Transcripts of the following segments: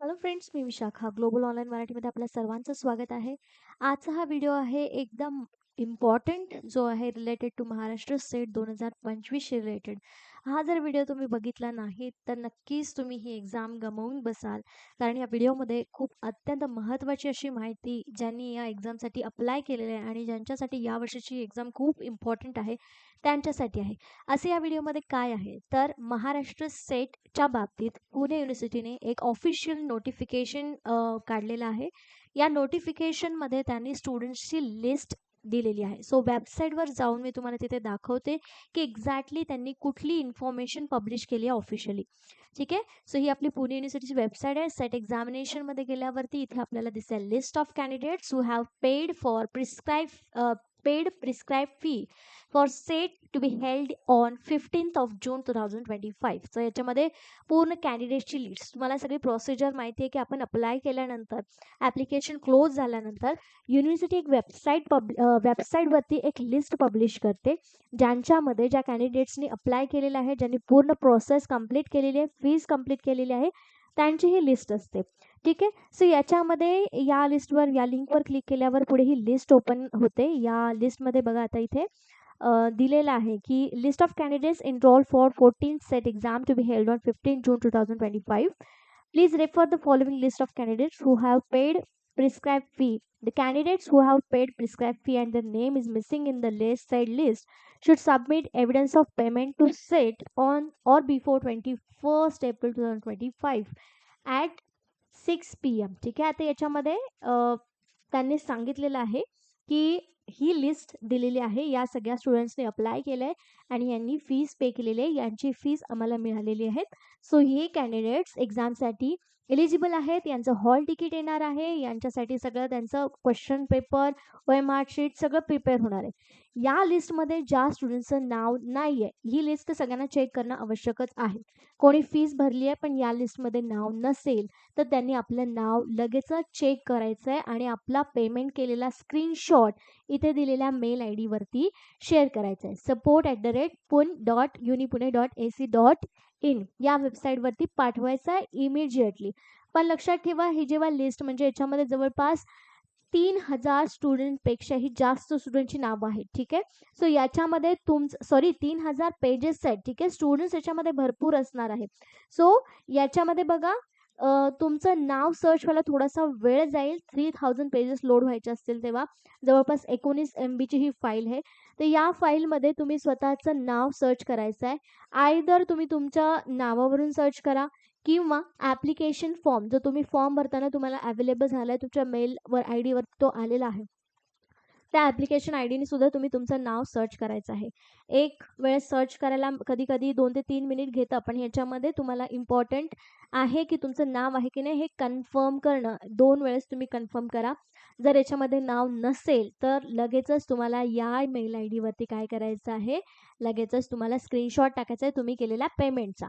Hello friends मी Vishakha. Global online मराठीमध्ये आपल्या सर्वांचं स्वागत आहे. आजचा हा व्हिडिओ आहे एकदम इम्पॉर्टंट जो आहे रिलेटेड टू महाराष्ट्र स्टेट दोन हजार पंचवीसशी रिलेटेड हा जर व्हिडिओ तुम्ही बघितला नाही तर नक्कीच तुम्ही ही एक्झाम गमावून बसाल. कारण या व्हिडिओमध्ये खूप अत्यंत महत्त्वाची अशी माहिती ज्यांनी या एक्झामसाठी अप्लाय केलेली आहे आणि ज्यांच्यासाठी या वर्षाची एक्झाम खूप इम्पॉर्टंट आहे त्यांच्यासाठी आहे. असे या व्हिडिओमध्ये काय आहे? तर महाराष्ट्र सेटच्या बाबतीत पुणे युनिव्हर्सिटीने एक ऑफिशियल नोटिफिकेशन काढलेलं आहे. या नोटिफिकेशनमध्ये त्यांनी स्टुडंट्सची लिस्ट दिलेली आहे. सो वेबसाईटवर जाऊन मी तुम्हाला तिथे दाखवते की एक्झॅक्टली त्यांनी कुठली इन्फॉर्मेशन पब्लिश केली आहे ऑफिशियली ठीक आहे? सो ही आपली पुणे युनिव्हर्सिटीची वेबसाईट आहे. सेट एक्झामिनेशनमध्ये गेल्यावरती इथे आपल्याला दिसेल. List of candidates who have paid for prescribe paid prescribe fee for set to be held on fifteenth of June two thousand twenty five so याच्यामध्ये पूर्ण कॅन्डिडेटची लिस्ट तुम्हाला सगळी प्रोसिजर माहिती आहे की आपण अप्लाय केल्यानंतर ॲप्लिकेशन क्लोज झाल्यानंतर युनिव्हर्सिटी एक वेबसाईट पब वेबसाईटवरती एक लिस्ट पब्लिश करते ज्यांच्यामध्ये ज्या कॅन्डिडेट्सनी अप्लाय केलेलं आहे ज्यांनी पूर्ण प्रोसेस कंप्लीट केलेली आहे फीज कंप्लीट केलेली आहे त्यांची ही लिस्ट असते. ठीक आहे. सो याच्यामध्ये या लिस्टवर या लिंकवर क्लिक केल्यावर पुढे ही लिस्ट ओपन होते. या लिस्टमध्ये बघा आता इथे दिलेलं आहे की list of candidates enrol for fourteen set exam to be held on fifteen June two thousand twenty five please refer the following list of candidates who have paid prescribe fee the candidates who have paid prescribe fee and the name is missing in the last said list should submit evidence of payment to set on or before twenty first April two thousand twenty five at six P M. ठीक आहे? आता याच्यामध्ये त्यांनी सांगितलेलं आहे की ही list दिलेली आहे. या सगळ्या स्टुडंट्सने अप्लाय केलं आहे आणि यांनी फीज पे केलेली आहे. यांची फीज आम्हाला मिळालेली आहेत. सो हे कॅन्डिडेट्स एक्झामसाठी एलिजिबल आहेत. यांचं हॉल तिकीट येणार आहे. यांच्यासाठी सगळं त्यांचं क्वेश्चन पेपर व मार्कशीट सगळं प्रिपेअर होणार आहे. या लिस्टमध्ये ज्या स्टुडंटचं नाव नाही आहे ही लिस्ट सगळ्यांना चेक करणं आवश्यकच आहे. कोणी फीस भरली आहे पण या लिस्टमध्ये नाव नसेल तर त्यांनी आपलं नाव लगेचच चेक करायचं आहे आणि आपला पेमेंट केलेला स्क्रीनशॉट इथे दिलेल्या मेल आय डीवरती शेअर करायचं आहे support at the rate pun dot unipune dot A C dot in या वेबसाईटवरती पाठवायचा आहे इमिजिएटली पण लक्षात ठेवा ही जेव्हा लिस्ट म्हणजे याच्यामध्ये जवळपास तीन हजार स्टुडंटपेक्षाही जास्त स्टुडंटची नावं आहेत ठीक आहे? सो याच्यामध्ये तुमचं सॉरी तीन हजार पेजेस आहेत ठीक आहे? स्टुडंट्स याच्यामध्ये भरपूर असणार आहेत सो याच्यामध्ये बघा तुमचं नाव सर्च व्हायला थोडासा वेळ जाईल. थ्री थाउजंड पेजेस लोड व्हायचे असतील तेव्हा. जवळपास एकोणीस एम बीची ही फाईल आहे. तर या फाईलमध्ये तुम्ही स्वतःचं नाव सर्च करायचं आहे आयदर तुम्ही तुमच्या नावावरून सर्च करा. किंवा ॲप्लिकेशन फॉर्म जो तुम्ही फॉर्म भरताना तुम्हाला अवेलेबल झाला आहे तुमच्या मेलवर आय डीवर तो आलेला आहे. त्या ॲप्लिकेशन आय डीने सुद्धा तुम्ही तुमचं नाव सर्च करायचं आहे. एक वेळेस सर्च करायला कधी कधी दोन ते तीन मिनिट घेतं पण ह्याच्यामध्ये तुम्हाला इम्पॉर्टंट आहे की तुमचं नाव आहे की नाही हे कन्फर्म करणं. दोन वेळेस तुम्ही कन्फर्म करा. जर याच्यामध्ये नाव नसेल तर लगेचच तुम्हाला या मेल आय डीवरती काय करायचं आहे लगेचच तुम्हाला स्क्रीनशॉट टाकायचा आहे तुम्ही केलेल्या पेमेंटचा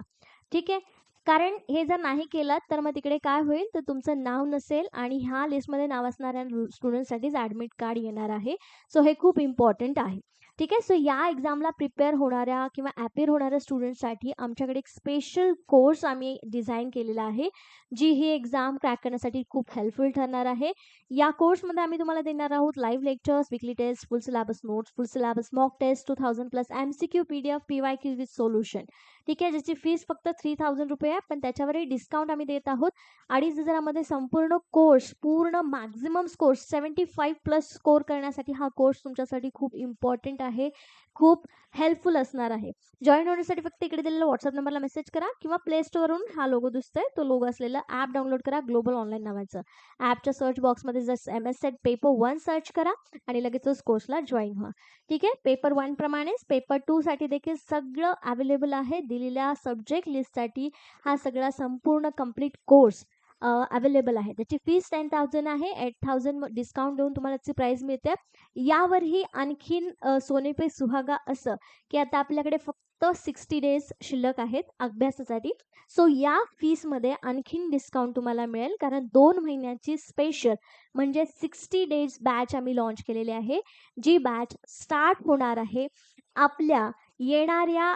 ठीक आहे? कारण हे जर नाही केलं तर मग तिकडे काय होईल? तर तुमचं नाव नसेल आणि ह्या लिस्टमध्ये नाव असणाऱ्या स्टुडंटसाठीच ॲडमिट कार्ड येणार आहे सो हे खूप इम्पॉर्टंट आहे. ठीक आहे? सो या एक्झामला प्रिपेअर होणाऱ्या किंवा ॲपेअर होणाऱ्या स्टुडंटसाठी आमच्याकडे एक स्पेशल कोर्स आम्ही डिझाईन केलेला आहे जी ही एक्झाम क्रॅक करण्यासाठी खूप हेल्पफुल ठरणार आहे. या कोर्समध्ये आम्ही तुम्हाला देणार आहोत live lectures weekly test full syllabus notes full syllabus mock test two thousand plus M C Q P D F P Y Q with solution ठीक आहे ज्याची फीस फक्त थ्री थाउजंड रुपये आहे पण त्याच्यावरही डिस्काउंट आम्ही देत आहोत. अडीच हजारामध्ये संपूर्ण कोर्स पूर्ण maximum score seventy five plus score करण्यासाठी हा कोर्स तुमच्यासाठी खूप इम्पॉर्टंट आहे. खूप हेल्पफुल असणार आहे. जॉईन होण्यासाठी फक्त इकडे दिलेल्या व्हॉट्सअप नंबरला मेसेज करा किंवा प्ले स्टोअरवरून हा लोगो दिसतोय. तो लोगो असलेला ॲप डाउनलोड करा ग्लोबल ऑनलाईन नावाचं. ॲपच्या सर्च बॉक्समध्ये just M S set paper one search करा आणि लगेचच कोर्सला जॉईन व्हा. ठीक आहे? पेपर वन प्रमाणेच पेपर टूसाठी देखील सगळं अवेलेबल आहे. दिलेल्या सब्जेक्ट लिस्टसाठी हा सगळा संपूर्ण कंप्लीट कोर्स अवेलेबल आहे. त्याची फीस टेन थाउजंड आहे. एट थाउजंड डिस्काउंट देऊन तुम्हाला त्याची प्राईज मिळते. यावरही आणखीन सोने पे सुहागा असं की आता आपल्याकडे फक्त सिक्स्टी डेज शिल्लक आहेत अभ्यासासाठी. सो या फीसमध्ये आणखीन डिस्काउंट तुम्हाला मिळेल. कारण दोन महिन्याची स्पेशल म्हणजे सिक्स्टी डेज बॅच आम्ही लॉन्च केलेली आहे. जी बॅच स्टार्ट होणार आहे आपल्या येणाऱ्या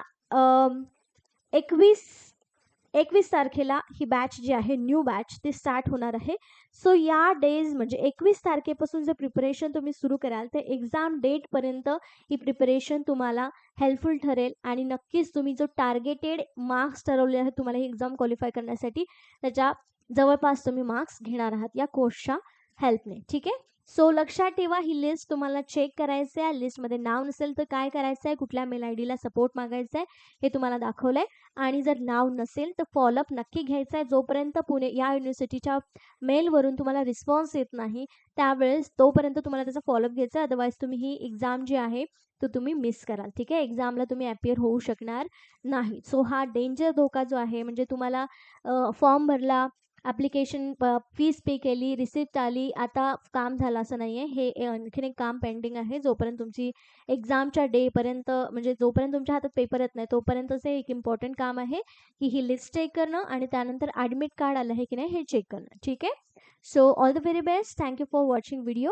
एकवीस एकवीस तारखेला ही बॅच जी आहे न्यू बॅच ती स्टार्ट होणार आहे. सो या डेज म्हणजे एकवीस तारखेपासून जे प्रिपरेशन तुम्ही सुरू कराल ते एक्झाम डेटपर्यंत ही प्रिपरेशन तुम्हाला हेल्पफुल ठरेल आणि नक्कीच तुम्ही जो टार्गेटेड मार्क्स ठरवले आहेत तुम्हाला ही एक्झाम क्वालिफाय करण्यासाठी त्याच्या जवळपास तुम्ही मार्क्स घेणार आहात या कोर्सच्या हेल्पने ठीक आहे? सो लक्षात ठेवा ही लिस्ट तुम्हाला चेक करायचं आहे लिस्टमध्ये नाव नसेल तर काय करायचं आहे कुठल्या मेल आय डीला सपोर्ट मागायचा आहे हे तुम्हाला दाखवलं आहे आणि जर नाव नसेल तर फॉलोअप नक्की घ्यायचा आहे जोपर्यंत पुणे या युनिव्हर्सिटीच्या मेलवरून तुम्हाला रिस्पॉन्स येत नाही त्यावेळेस तोपर्यंत तुम्हाला त्याचा फॉलोअप घ्यायचा आहे अदरवाईज तुम्ही ही एक्झाम जी आहे तो तुम्ही मिस कराल. ठीक आहे? एक्झामला तुम्ही ॲपियर होऊ शकणार नाही. सो हा डेंजर धोका जो आहे म्हणजे तुम्हाला फॉर्म भरला ॲप्लिकेशन फीस पे केली रिसिप्ट आली आता काम झालं असं नाही आहे हे आणखीन एक काम पेंडिंग आहे. जोपर्यंत तुमची एक्झामच्या डेपर्यंत म्हणजे जोपर्यंत तुमच्या हातात पेपर येत नाही तोपर्यंतच एक इम्पॉर्टंट काम आहे की ही लिस्ट चेक करणं आणि त्यानंतर ॲडमिट कार्ड आलं आहे की नाही हे चेक करणं. ठीक आहे? So all the very best thank you for watching video